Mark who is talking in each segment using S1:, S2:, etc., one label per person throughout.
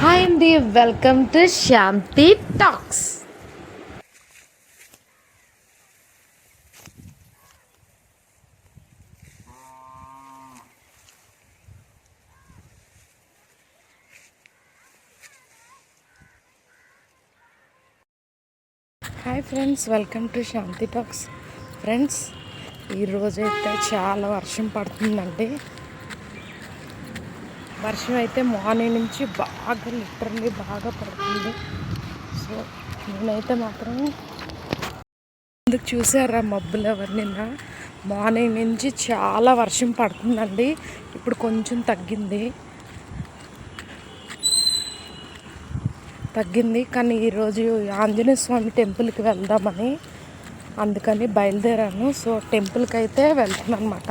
S1: Hi అండి welcome to Shanti talks hi friends welcome to Shanti talks. Friends ఈరోజైతే చాలా వర్షం పడుతుందండి. వర్షం అయితే మార్నింగ్ నుంచి బాగా లిటరల్లీ బాగా పడుతుంది. సో నేనైతే మాత్రం ఎందుకు చూసారా మబ్బులు అవన్నీ మార్నింగ్ నుంచి చాలా వర్షం పడుతుందండి. ఇప్పుడు కొంచెం తగ్గింది. తగ్గింది. కానీ ఈరోజు ఆంజనేయ స్వామి టెంపుల్కి వెళ్దామని అందుకని బయలుదేరాను. సో టెంపుల్కి అయితే వెళ్తున్నాను అనమాట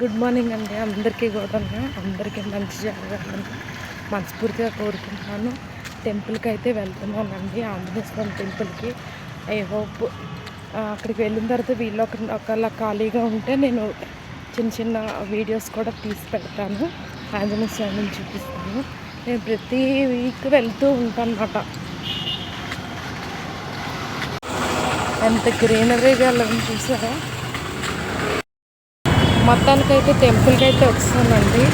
S1: గుడ్ మార్నింగ్ అండి. అందరికీ కూడా అందరికీ మంచి జరగాలని మనస్ఫూర్తిగా కోరుకుంటున్నాను. టెంపుల్కి అయితే వెళ్తున్నానండి. ఆంజనేయ స్వామి టెంపుల్కి. ఐ హోప్ అక్కడికి వెళ్ళిన తర్వాత వీళ్ళు ఒక ఒకలా ఖాళీగా ఉంటే నేను చిన్న చిన్న వీడియోస్ కూడా తీసి పెడతాను. ఆంజనేయ స్వామిని చూపిస్తాను నేను ప్రతి వీక్ వెళ్తూ ఉంటాను అన్నమాట ఎంత గ్రీనరీగా వెళ్ళడం చూసారా? మొత్తానికైతే టెంపుల్కి అయితే వస్తానండి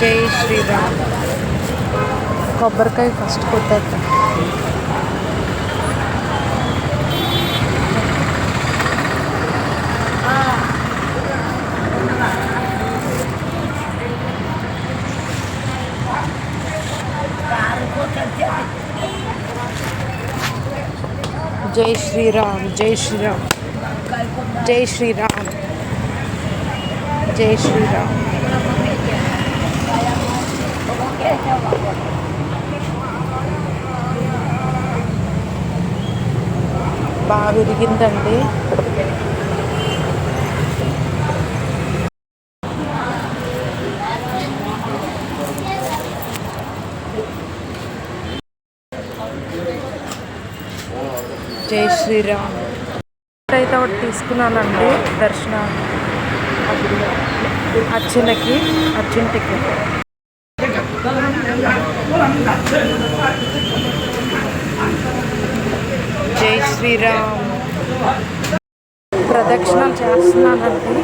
S1: జై శ్రీరామ్. కొబ్బరికాయ ఫస్ట్ కొట్టేస్తాను జై శ్రీరామ్ జై శ్రీరామ్. జై శ్రీరామ్. జై శ్రీరామ్. బాగా విరిగిందండి జై శ్రీరామ్. అయితే ఒకటి తీసుకున్నానండి దర్శన అర్చనకి అర్జున్ టికెట్ జై శ్రీరామ్. ప్రదక్షిణలు చేస్తున్నానండి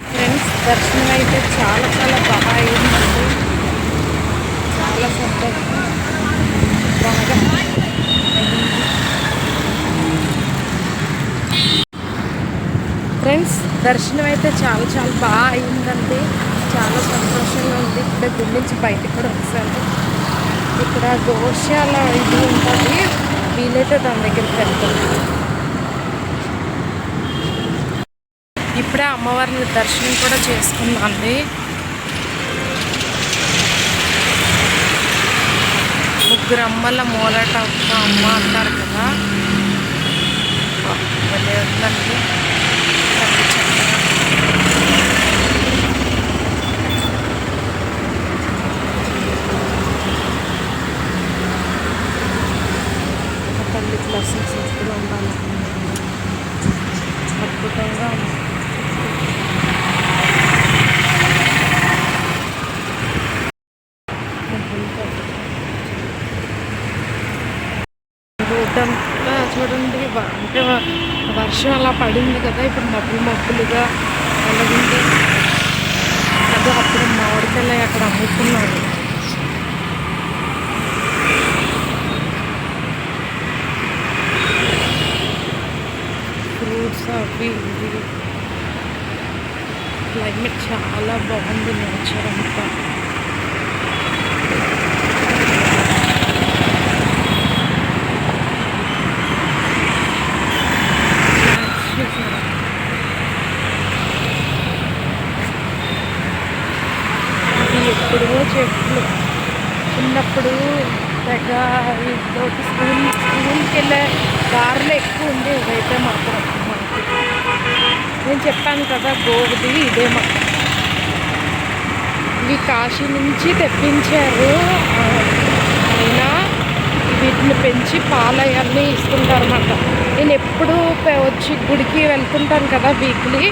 S1: ఫ్రెండ్స్ దర్శనం అయితే చాలా చాలా బాగా అయిందండి చాలా సంతోషం బాగా అయింది. ఫ్రెండ్స్ దర్శనం అయితే చాలా చాలా బాగా అయిందండి చాలా సంతోషంగా ఉంది ఇప్పుడే గుడి నుంచి బయటకు కూడా వచ్చాను ఇక్కడ గోశాల ఇది ఉంటుంది. వీలైతే దాని దగ్గరికి వెళ్తాను ఇప్పుడే అమ్మవారిని దర్శనం కూడా చేసుకుందండి. ముగ్గురు అమ్మల మూలట ఒక్క అమ్మ అంటారు కదా. భలే ఉందండి. తల్లి చక్కగా. ఆ ఉండాలి. అద్భుతంగా ఉంది. రోడ్డంతా చూడండి అంటే వర్షం అలా పడింది కదా ఇప్పుడు మబ్బులు మబ్బులుగా అలాగే అదే అప్పుడు మామిడికాయలు అక్కడ అమ్ముతున్నారు. ఫ్రూట్స్ అవి ఇవి. క్లైమేట్ చాలా బాగుంది నేచర్ అంతా. ఎప్పుడో చెట్లు. చిన్నప్పుడు పెద్ద స్కూల్ స్కూల్కి వెళ్ళే దారులు ఎక్కువ ఉండేవి అయితే మాత్రం. నేను చెప్పాను కదా గోవుది ఇదేమో. ఇవి కాశీ నుంచి తెప్పించారు. అయినా వీటిని పెంచి పాలు అవన్నీ ఇస్తుంటారన్నమాట నేను ఎప్పుడు వచ్చి గుడికి వెళ్తుంటాను కదా వీక్లీ.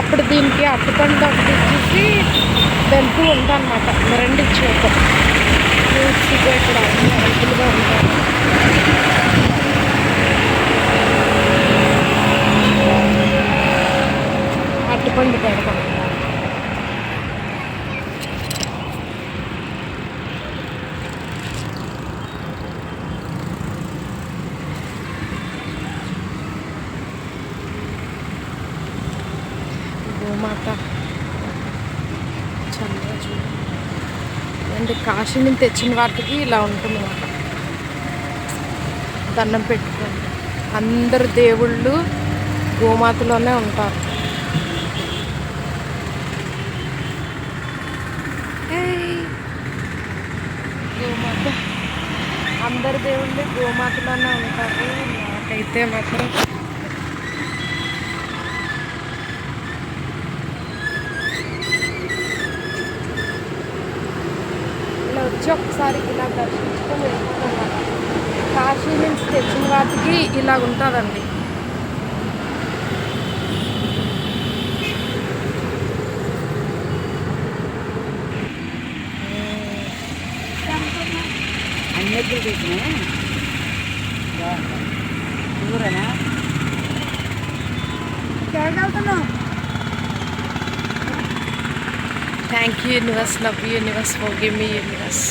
S1: అప్పుడు దీనికి అట్టుపండు ఒకటి ఇచ్చేసి వెళ్తూ ఉంటాను అనమాట రెండు ఇచ్చేద్దాం ఇక్కడ అన్ని అవైలబుల్గా ఉంటాను అరటిపండు పెడతాం. గోమాత చల్లగా చూడు అంటే కాశీ నుంచి తెచ్చిన వాటికి ఇలా ఉంటుంది అన్నమాట దండం పెట్టుకోండి. అందరు దేవుళ్ళు గోమాతలోనే ఉంటారు ఏయ్. గోమాత అందరు దేవుళ్ళు గోమాతలోనే ఉంటారు. నాకైతే మాత్రం ఇలా వచ్చి ఒకసారి ఇలా దర్శించుకొని వెళ్ళిపోతాం కాశీ నుంచి తెచ్చిన వాటికి ఇలా ఉంటుందండి.
S2: అన్నిటికీ పెట్టినా దూరనా
S1: thank you universe love you universe forgive me universe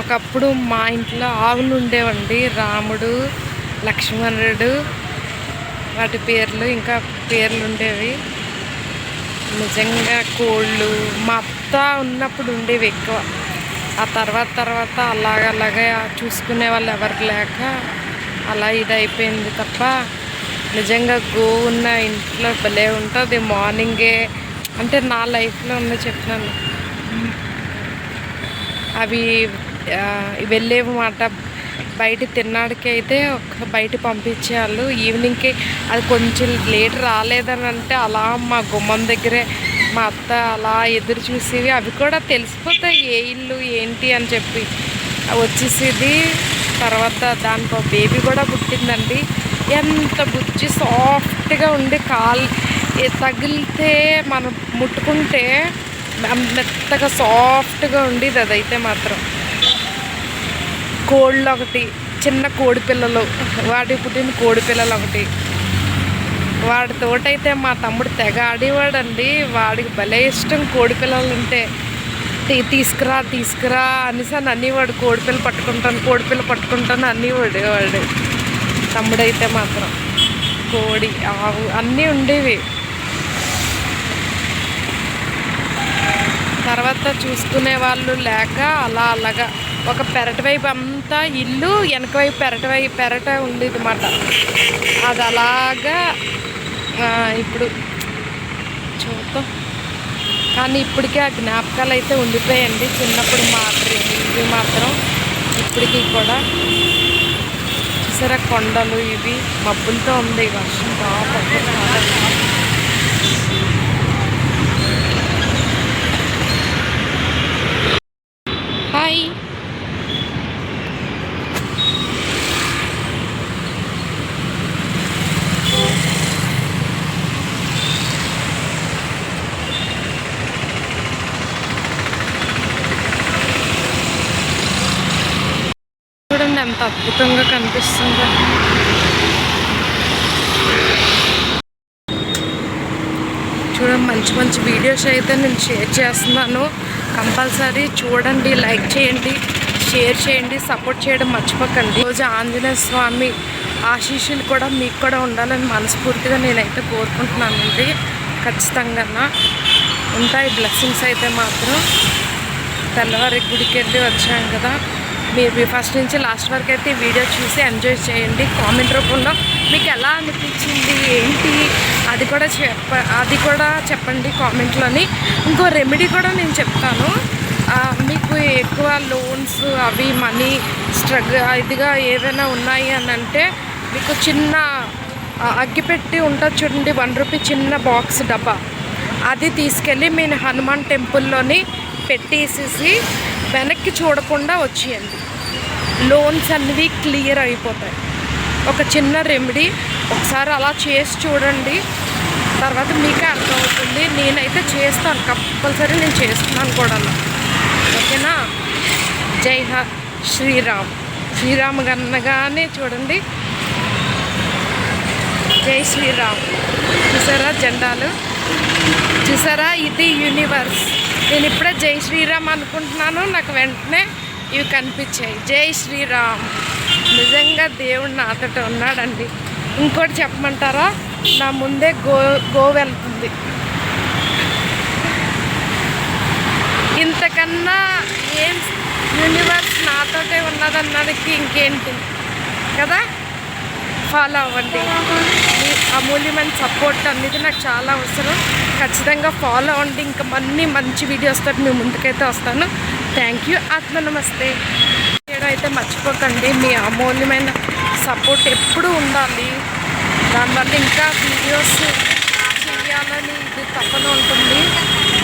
S1: ఒకప్పుడు మా ఇంట్లో ఆవులు ఉండేవండి. రాముడు లక్ష్మణుడు వాటి పేర్లు ఇంకా పేర్లు ఉండేవి. నిజంగా కోళ్ళు మా అత్త ఉన్నప్పుడు ఉండేవి ఎక్కువ. ఆ తర్వాత తర్వాత అలాగ చూసుకునే వాళ్ళు ఎవరు లేక అలా ఇది అయిపోయింది తప్ప నిజంగా గోవు ఉన్న ఇంట్లో భలే ఉంటుంది. మార్నింగే అంటే నా లైఫ్లో ఉన్న చెప్తున్నాను అవి వెళ్ళేమాట బయట తిన్నాడికి అయితే ఒక బయట పంపించేవాళ్ళు. ఈవినింగ్కి అది కొంచెం లేట్ రాలేదని అంటే అలా మా గుమ్మం దగ్గరే మా అత్త అలా ఎదురు చూసేవి. అవి కూడా తెలిసిపోతాయి. ఏ ఇల్లు ఏంటి అని చెప్పి. వచ్చేసేది. తర్వాత దానికి ఒక బేబీ కూడా పుట్టిందండి. ఎంత బుజ్జి సాఫ్ట్గా ఉండి కాల్ తగిలితే మనం ముట్టుకుంటే మెత్తగా సాఫ్ట్గా ఉండేది అదైతే మాత్రం. కోళ్ళు ఒకటి చిన్న కోడి పిల్లలు. వాటి పుట్టిన కోడి పిల్లలు ఒకటి వాడి తోటైతే మా తమ్ముడు తెగ ఆడేవాడండి. వాడికి భలే ఇష్టం కోడి పిల్లలు ఉంటే తీ- తీసుకురా తీసుకురా అనేసి అని అనేవాడు. కోడిపిల్ల పట్టుకుంటాను కోడిపిల్ల పట్టుకుంటాను అనేవాడు వాడు. తమ్ముడైతే మాత్రం కోడి ఆవు అన్నీ ఉండేవి. తర్వాత చూసుకునే వాళ్ళు లేక అలా అలాగా ఒక పెరటి వైపు అంతా ఇల్లు వెనక వైపు పెరటి వైపు పెరట ఉంది అన్నమాట అది అలాగా ఇప్పుడు చూద్దాం. కానీ ఇప్పటికీ ఆ జ్ఞాపకాలు అయితే ఉండిపోయాయండి. చిన్నప్పుడు మాత్రం ఇవి మాత్రం ఇప్పటికీ కూడా. చూసారా కొండలు ఇవి? మబ్బులతో ఉంది ఈ వర్షం. బాగా పడుతుంది. హాయ్ చూడండి ఎంత అద్భుతంగా కనిపిస్తుందో. చూడండి మంచి మంచి వీడియోస్ అయితే నేను షేర్ చేస్తున్నాను. కంపల్సరీ చూడండి లైక్ చేయండి షేర్ చేయండి సపోర్ట్ చేయడం మర్చిపోకండి. రోజు ఆంజనేయ స్వామి ఆశీస్సులు కూడా మీకు కూడా ఉండాలని మనస్ఫూర్తిగా నేనైతే కోరుకుంటున్నానండి. ఖచ్చితంగా ఉంటాయి బ్లెస్సింగ్స్ అయితే మాత్రం. తెల్లవారి గుడికి వెళ్ళి వచ్చాం కదా. మీరు ఫస్ట్ నుంచి లాస్ట్ వరకు అయితే వీడియో చూసి ఎంజాయ్ చేయండి. కామెంట్ రూపంలో మీకు ఎలా అనిపించింది? ఏంటి? అది కూడా చెప్ప అది కూడా చెప్పండి కామెంట్లోని. ఇంకో రెమెడీ కూడా నేను చెప్తాను. మీకు ఎక్కువ లోన్స్ అవి మనీ స్ట్రగ్ ఇదిగా ఏదైనా ఉన్నాయి అని అంటే మీకు చిన్న అగ్గిపెట్టి ఉంటుంది చూడండి వన్ రూపీ చిన్న బాక్స్ డబ్బా. అది తీసుకెళ్ళి మీ హనుమాన్ టెంపుల్లోని పెట్టేసేసి వెనక్కి చూడకుండా వచ్చేయండి. లోన్స్ అనేవి క్లియర్ అయిపోతాయి. ఒక చిన్న రెమెడీ ఒకసారి అలా చేసి చూడండి తర్వాత మీకే అర్థమవుతుంది. నేనైతే చేస్తాను కంపల్సరీ నేను చేస్తున్నాను కూడా ఓకేనా? జై హ శ్రీరామ్. శ్రీరామ్ గన్నగానే చూడండి. జై శ్రీరామ్. చూసారా జెండాలు? చూసారా? ఇది యూనివర్స్. నేను ఇప్పుడే జై శ్రీరామ్ అనుకుంటున్నాను. నాకు వెంటనే ఇవి కనిపించాయి. జై శ్రీరామ్. నిజంగా దేవుడు నాతోటి ఉన్నాడండి. ఇంకోటి చెప్పమంటారా? నా ముందే గో గో వెళ్తుంది. ఇంతకన్నా ఏం యూనివర్స్ నాతోటే ఉన్నదన్నదానికి ఇంకేంటి? కదా? ఫాలో అవ్వండి. మీ అమూల్యమైన సపోర్ట్ అనేది నాకు చాలా అవసరం. ఖచ్చితంగా ఫాలో అవ్వండి. ఇంకా మన్ని మంచి వీడియోస్తో మీ ముందుకైతే వస్తాను. థ్యాంక్ యూ ఆత్మ నమస్తే చేయడం అయితే మర్చిపోకండి. మీ అమూల్యమైన సపోర్ట్ ఎప్పుడూ ఉండాలి. దానివల్ల ఇంకా వీడియోస్ చేయాలని ఇది తప్పన ఉంటుంది.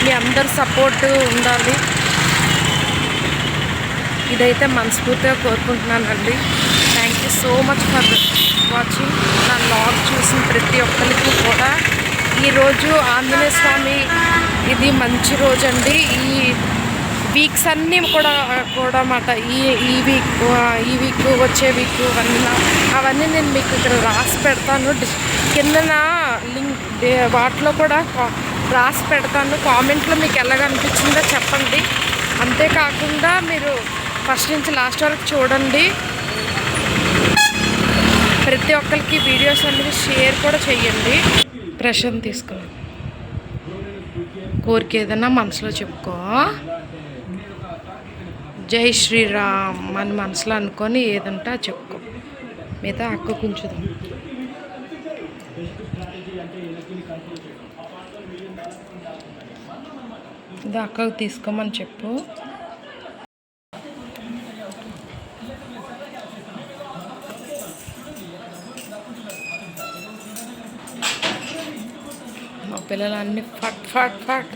S1: మీ అందరి సపోర్ట్ ఉండాలి. ఇదైతే మనస్ఫూర్తిగా కోరుకుంటున్నానండి. Thank you so much for watching నా లాగ్ చూసిన ప్రతి ఒక్కరికి కూడా. ఈరోజు ఆంజనేయ స్వామి ఇది మంచి రోజు అండి ఈ వీక్స్ అన్నీ కూడా కూడా మాట ఈ ఈ వీక్ ఈ వీక్ వచ్చే వీక్ అవన్నీ అవన్నీ నేను మీకు ఇక్కడ రాసి పెడతాను. డిస్- కిందన లింక్ వాటిలో కూడా కా- రాసి పెడతాను. కామెంట్లో మీకు ఎలాగనిపించిందో చెప్పండి. అంతేకాకుండా మీరు ఫస్ట్ నుంచి లాస్ట్ వరకు చూడండి. ప్రతి ఒక్కరికి వీడియోస్ అనేది షేర్ కూడా చేయండి. ప్రశాంత్ తీసుకుని. కోరిక ఏదైనా మనసులో చెప్పుకో. జై శ్రీరామ్ మన మనసులో అనుకొని ఏదంటే చెప్పుకో. మిగతా అక్క కొంచుదాం ఇది అక్కకు తీసుకోమని చెప్పు. మా పిల్లలు ఫట్ ఫట్ ఫట్.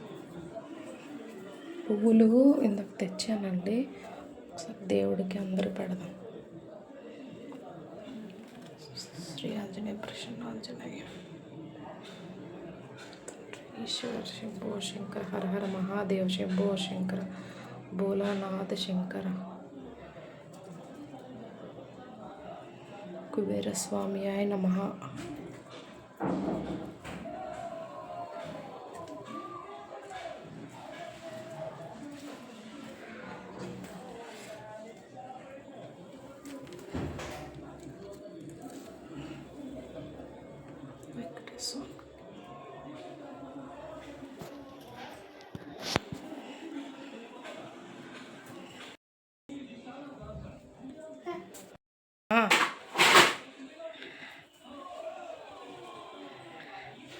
S1: పువ్వులు ఇందాక తెచ్చానండి? ఒకసారి దేవుడికి అందరూ పెడదాం. శ్రీ ఆంజనేయ ప్రసన్న ఆంజనేయ. ఈశ్వర శంభో శంకర హర హర మహాదేవ్ శంభో శంకర భోలానాథ శంకర. కుబేరస్వామి ఆయన మహా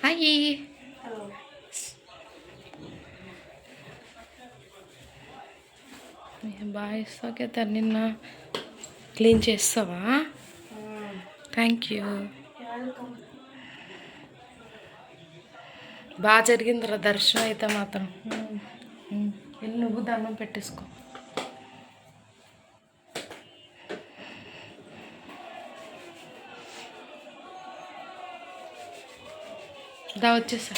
S1: హాయ్. బాగా ఇస్తాకే తను నిన్న క్లీన్ చేస్తావా? థ్యాంక్ యూ బాగా జరిగిందిరా దర్శనం అయితే మాత్రం. ఉమ్. వెళ్ళి నువ్వు దండం పెట్టేసుకో. దా వచ్చేసా.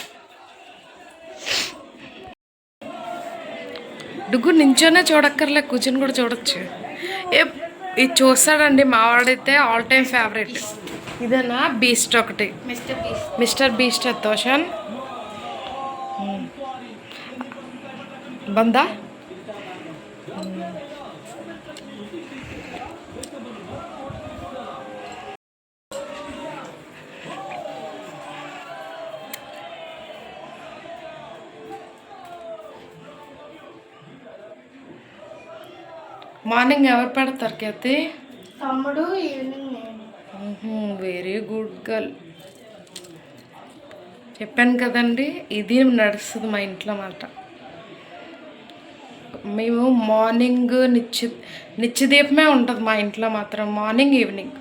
S1: డుగ్గు నించోనే చూడక్కర్లే కూర్చొని కూడా చూడొచ్చు. ఏ ఇది చూస్తాడండి మావాడైతే ఆల్ టైమ్ ఫేవరెట్ ఇదేనా? బీస్ట్ ఒకటి.
S3: మిస్టర్
S1: బీస్ట్ తోషన్. బందా? మార్నింగ్ ఎవరు పెడతారు కీర్తి?
S3: తమ్ముడు ఈవినింగ్
S1: వెరీ గుడ్ గర్ల్ చెప్పాను కదండి ఇది నడుస్తుంది మా ఇంట్లో మాట. మేము మార్నింగ్ నిత్య నిత్యదీపమే ఉంటుంది మా ఇంట్లో మాత్రం మార్నింగ్ ఈవినింగ్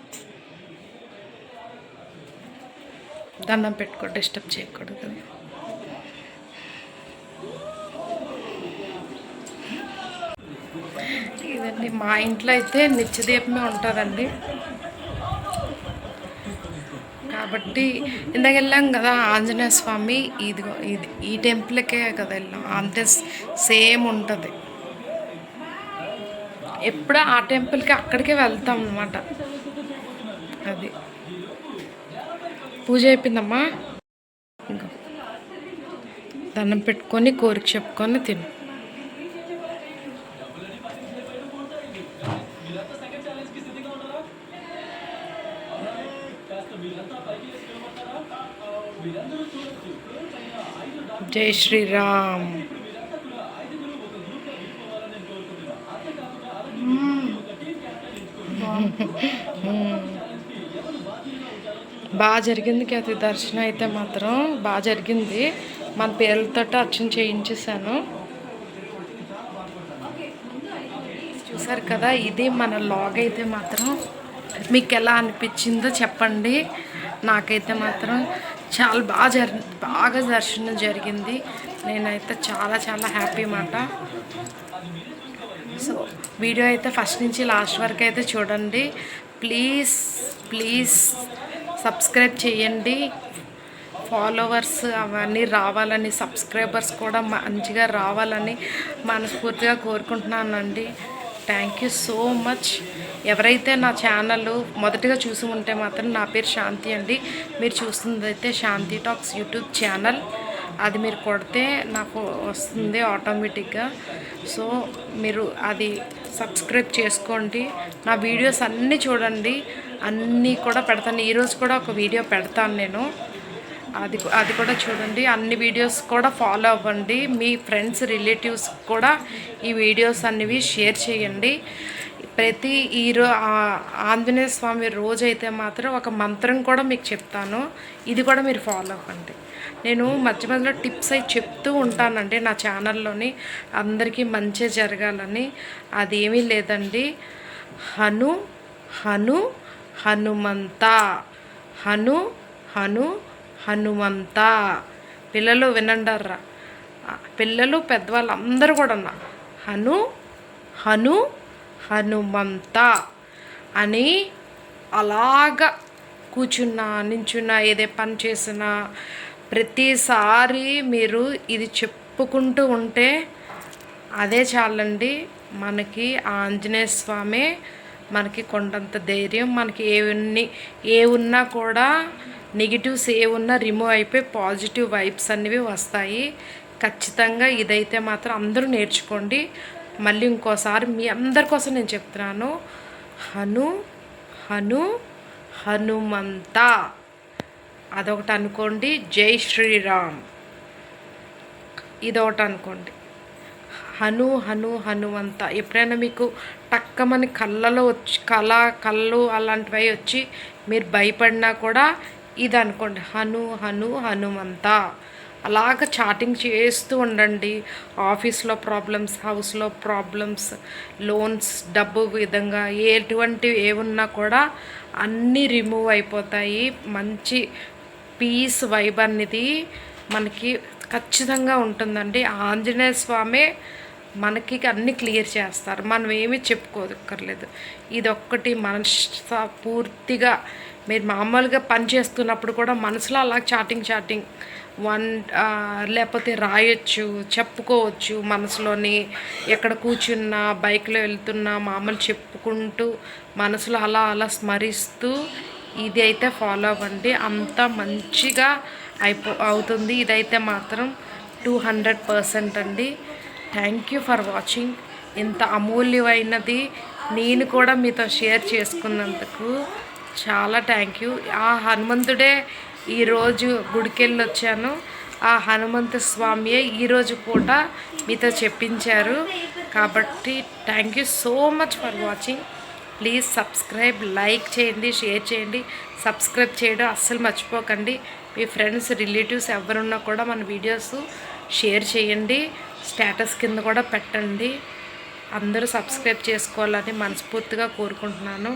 S1: దండం పెట్టుకో డిస్టర్బ్ చేయకూడదు. కదా అండి మా ఇంట్లో అయితే నిత్యదీపమే ఉంటుందండి. కాబట్టి ఇందాక వెళ్ళాం కదా ఆంజనేయ స్వామి ఇదిగో ఇది ఈ టెంపుల్కే కదా వెళ్ళాం. అంతే సేమ్ ఉంటుంది. ఎప్పుడు ఆ టెంపుల్కి అక్కడికే వెళ్తాం అనమాట అది. పూజ అయిపోయిందమ్మా. ఇంకా. దండం పెట్టుకొని కోరిక చెప్పుకొని తిను. జై శ్రీరామ్. బాగా జరిగింది కేతి దర్శనం అయితే మాత్రం. బాగా జరిగింది. మన పేర్లతో అర్చన చేయించేసాను చూసారు కదా ఇది మన లాగ్ అయితే మాత్రం. మీకు ఎలా అనిపించిందో చెప్పండి. నాకైతే మాత్రం చాలా బాగా జరి బాగా దర్శనం జరిగింది. నేనైతే చాలా చాలా హ్యాపీ మాట సో వీడియో అయితే ఫస్ట్ నుంచి లాస్ట్ వరకు అయితే చూడండి. ప్లీజ్ ప్లీజ్ సబ్స్క్రైబ్ చేయండి. ఫాలోవర్స్ అవన్నీ రావాలని సబ్స్క్రైబర్స్ కూడా మంచిగా రావాలని మనస్ఫూర్తిగా కోరుకుంటున్నానండి. Thank you so much. ఎవరైతే నా ఛానల్ మొదటిగా చూసి ఉంటే మాత్రం నా పేరు శాంతి అండి. మీరు చూస్తుందైతే శాంతి టాక్స్ యూట్యూబ్ ఛానల్. అది మీరు కొడితే నాకు వస్తుంది ఆటోమేటిక్గా. సో మీరు అది సబ్స్క్రైబ్ చేసుకోండి. నా వీడియోస్ అన్నీ చూడండి. అన్నీ కూడా పెడతాను. ఈరోజు కూడా ఒక వీడియో పెడతాను నేను. అది అది కూడా చూడండి. అన్ని వీడియోస్ కూడా ఫాలో అవ్వండి. మీ ఫ్రెండ్స్ రిలేటివ్స్ కూడా ఈ వీడియోస్ అనేవి షేర్ చేయండి. ప్రతి ఈరో ఆంజనేయ స్వామి రోజు అయితే మాత్రం ఒక మంత్రం కూడా మీకు చెప్తాను. ఇది కూడా మీరు ఫాలో అవ్వండి. నేను మధ్య మధ్యలో టిప్స్ అవి చెప్తూ ఉంటానండి నా ఛానల్లోని అందరికీ మంచి జరగాలని. అదేమీ లేదండి. హను హను హనుమంత హను హను హనుమంత. పిల్లలు వినండర్రా. పిల్లలు పెద్దవాళ్ళు అందరూ కూడా అన్న హను హను హనుమంత అని అలాగా కూర్చున్నా నించున్నా ఏదే పని చేసినా ప్రతిసారి మీరు ఇది చెప్పుకుంటూ ఉంటే అదే చాలండి. మనకి ఆ ఆంజనేయ స్వామి మనకి కొండంత ధైర్యం. మనకి ఏవన్నీ ఏ ఉన్నా కూడా నెగిటివ్స్ ఏ ఉన్నా రిమూవ్ అయిపోయి పాజిటివ్ వైబ్స్ అనేవి వస్తాయి. ఖచ్చితంగా ఇదైతే మాత్రం అందరూ నేర్చుకోండి. మళ్ళీ ఇంకోసారి మీ అందరి కోసం నేను చెప్తున్నాను. హను హను హనుమంత. అదొకటి అనుకోండి జై శ్రీరామ్. ఇదొకటి అనుకోండి. హను హను హనుమంత. ఎప్పుడైనా మీకు టక్కమని కళ్ళలో వచ్చి కళ కళ్ళు అలాంటివి వచ్చి మీరు భయపడినా కూడా ఇది అనుకోండి హను హను హనుమంత. అలాగ చాటింగ్ చేస్తూ ఉండండి. ఆఫీస్లో ప్రాబ్లమ్స్ హౌస్లో ప్రాబ్లమ్స్ లోన్స్ డబ్బు విధంగా ఎటువంటివి ఏమున్నా కూడా అన్నీ రిమూవ్ అయిపోతాయి. మంచి పీస్ వైబ్ అనేది మనకి ఖచ్చితంగా ఉంటుందండి. ఆంజనేయ స్వామి మనకి అన్ని క్లియర్ చేస్తారు. మనం ఏమీ చెప్పుకోదక్కర్లేదు ఇది ఒక్కటి మనస పూర్తిగా మీరు మామూలుగా పని చేస్తున్నప్పుడు కూడా మనసులో అలా చాటింగ్ చాటింగ్ వన్ లేకపోతే రాయొచ్చు చెప్పుకోవచ్చు మనసులోని ఎక్కడ కూర్చున్నా బైక్లో వెళ్తున్నా మామూలు చెప్పుకుంటూ మనసులో అలా అలా స్మరిస్తూ ఇది అయితే ఫాలో అవ్వండి. అంత మంచిగా అయిపో అవుతుంది. ఇదైతే మాత్రం టూ హండ్రెడ్ పర్సెంట్ అండి. Thank you for watching. ఇంత అమూల్యమైనది నేను కూడా మీతో షేర్ చేసుకున్నందుకు చాలా థ్యాంక్ యూ. ఆ హనుమంతుడే ఈరోజు గుడికెళ్ళి వచ్చాను ఆ హనుమంత స్వామియే ఈరోజు పూట మీతో చెప్పించారు. కాబట్టి thank you so much for watching please subscribe like చేయండి షేర్ చేయండి సబ్స్క్రైబ్ చేయడం అస్సలు మర్చిపోకండి. మీ ఫ్రెండ్స్ రిలేటివ్స్ ఎవరున్నా కూడా మన వీడియోస్ షేర్ చేయండి. స్టేటస్ కింద కూడా పెట్టండి. అందరూ సబ్స్క్రైబ్ చేసుకోవాలని మనస్ఫూర్తిగా కోరుకుంటున్నాను.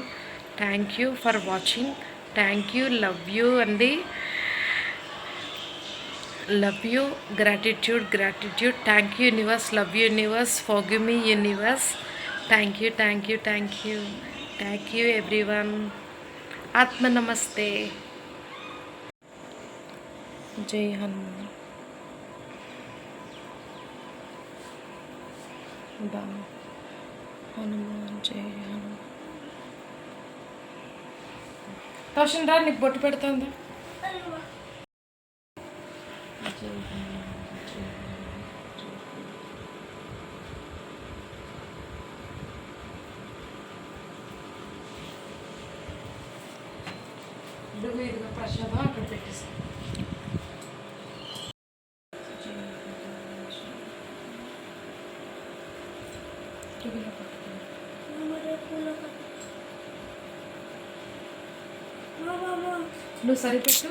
S1: Thank you for watching thank you love you అండి love you gratitude gratitude thank you universe love you universe forgive me universe thank you thank you thank you thank you everyone ఆత్మ నమస్తే జై హనుమాన్ బా హనుమాన్ జై హనుమాన్ రోషన్ రా నీకు బొట్టు పెడుతుందా? ఇదిగో ఇదిగో ప్రసాదం అక్కడ పెట్టేస్తాను నువ్వు సరిపెట్టు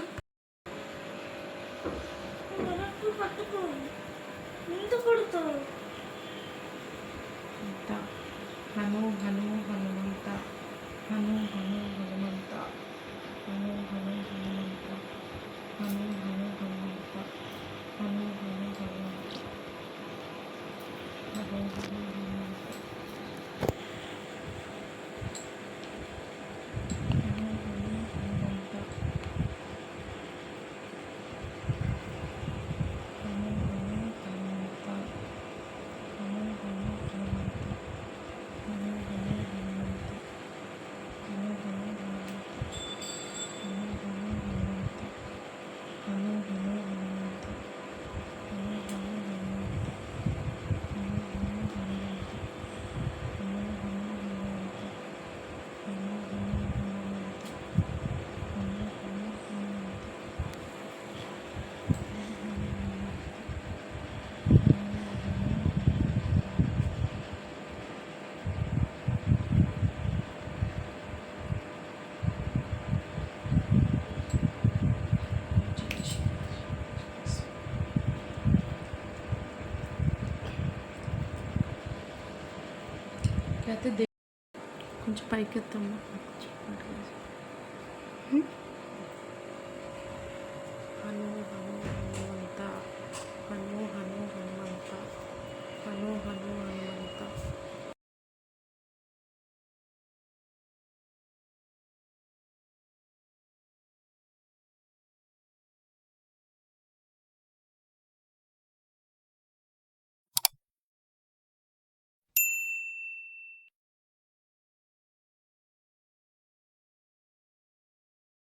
S1: Tipo, de pai que eu tomo.